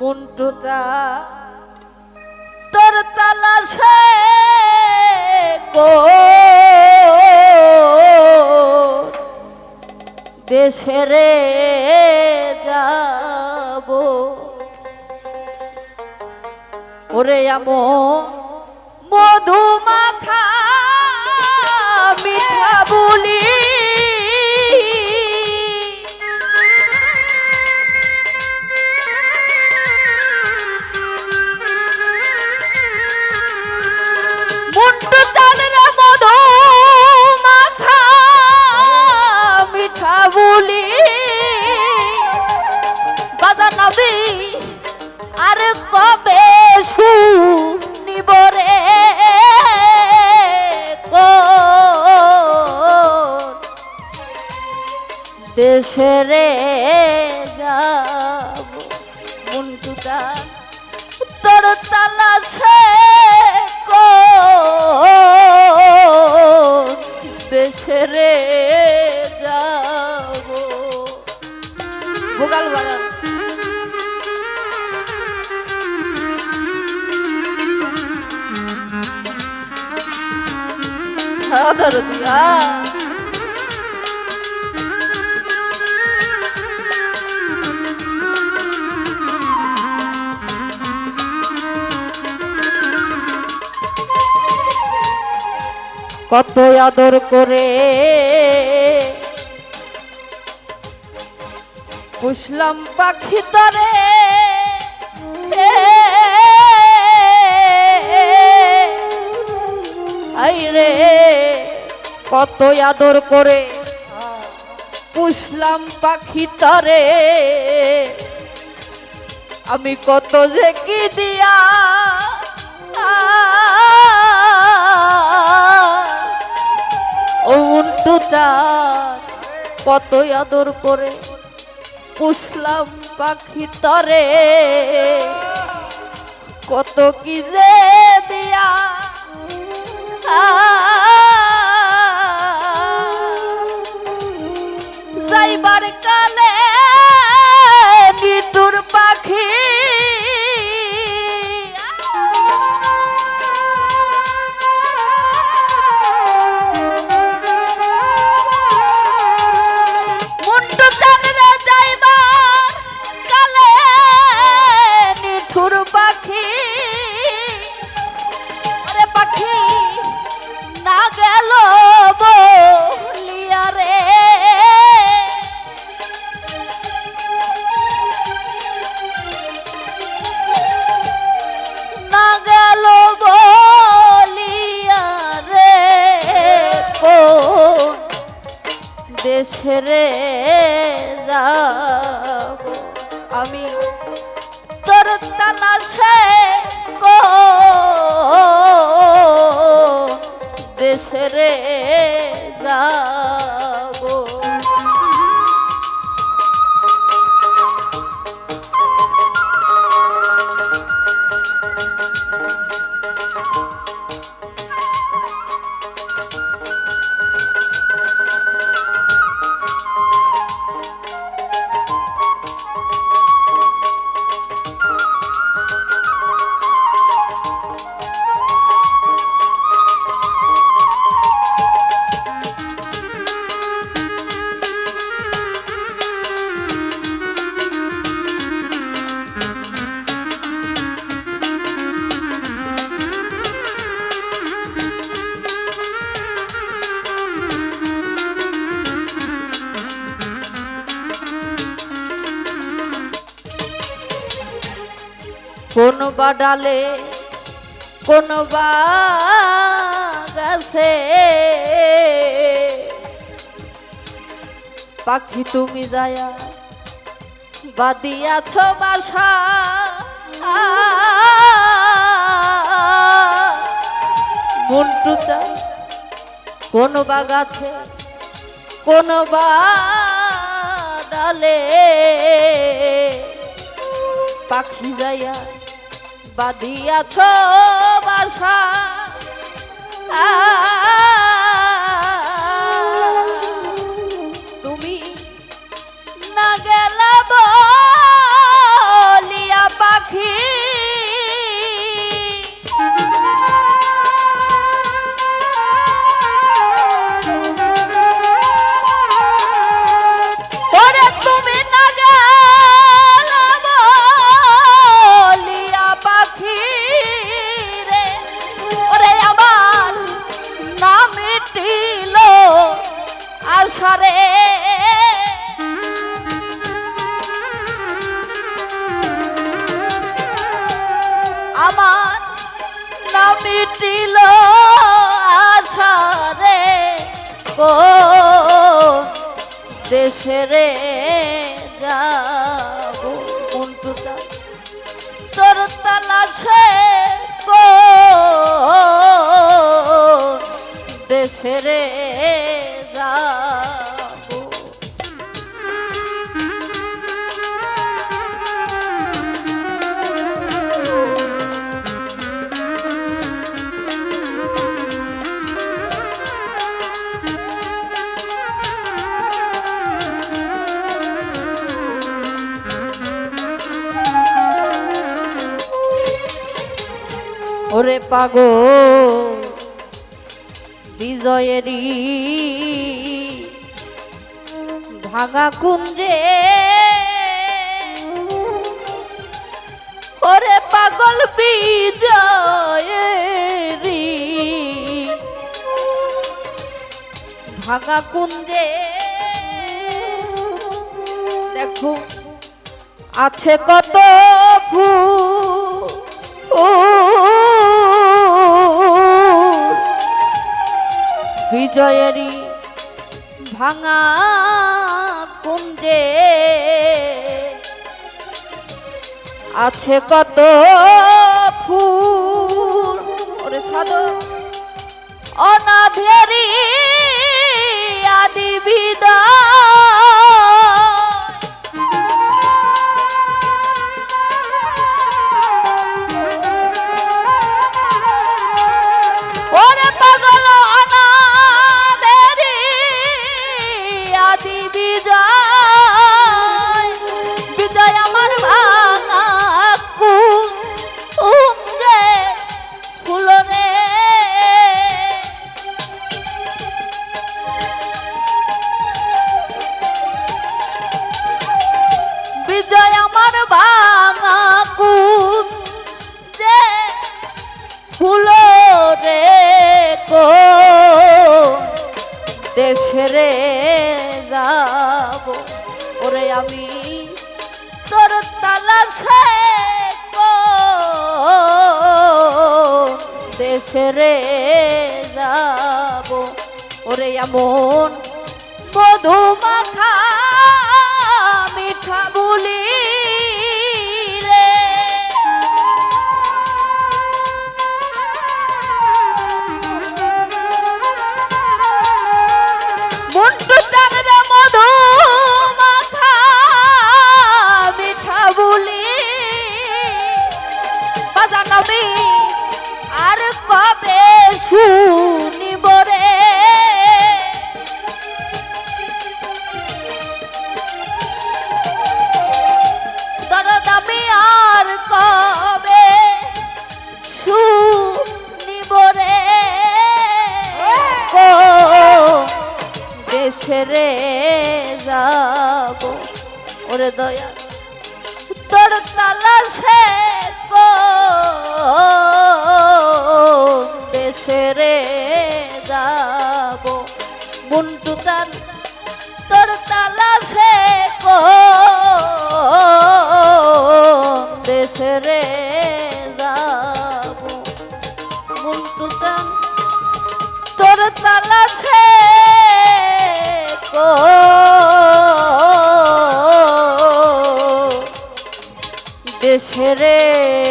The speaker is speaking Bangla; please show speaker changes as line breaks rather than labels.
মুন্টুটা তোর তালাশে গো দেশেরে যাব? ওরে আমো মধু মাখা দেশেরে যাব। মুন্টুটা তোর তালাছে কোন? দেশেরে যাব। ভোগাল বাড়ান হ্যাঁ ধরো দিয়া কত আদর করে। পুষলাম পাখি তরে। রে, কত আদর করে। পুষলাম পাখি তরে। আমি কত যে কি দিয়া উন্টুটা কত আদর করে পুষলাম পাখি তরে। কত কি যে দিয়া যাইবার কালে দেশেরে যাব আমি তোর তালাশে কোন বা ডালে কোন বা গাছে পাখি তুমি যায়া বাদিয়াছ বাসা। মন্টুটা কোন বা গাছে কোন বা ডালে পাখি যাইয়া বাঁধিয়াছ। করে আমার না মিটিল আসারে ও দেশেরে যাব মন্টুদা তোর তালাশে কো দেশেরে ওরে পাগো বিজয়েরই ভাঙা কুঞ্জে ওরে পাগল বিজয়েরই ভাঙা কুঞ্জে দেখো আছে কত ফুল বিজয়েরই ভাঙা কুমদে আছে কত ফুল ওরে সাধু অনাধেরি আদি বিদায় দেশরে যাব। ওরে আমি তোর তালাশে দেশরে যাব। ওরে এমন মধু দয়া তোর তালাশে কো দেশেরে যাব। মুন্টু তার তোর তালাশে কো দেশেরে যাব। মুন্টু তার তোর দেশেরে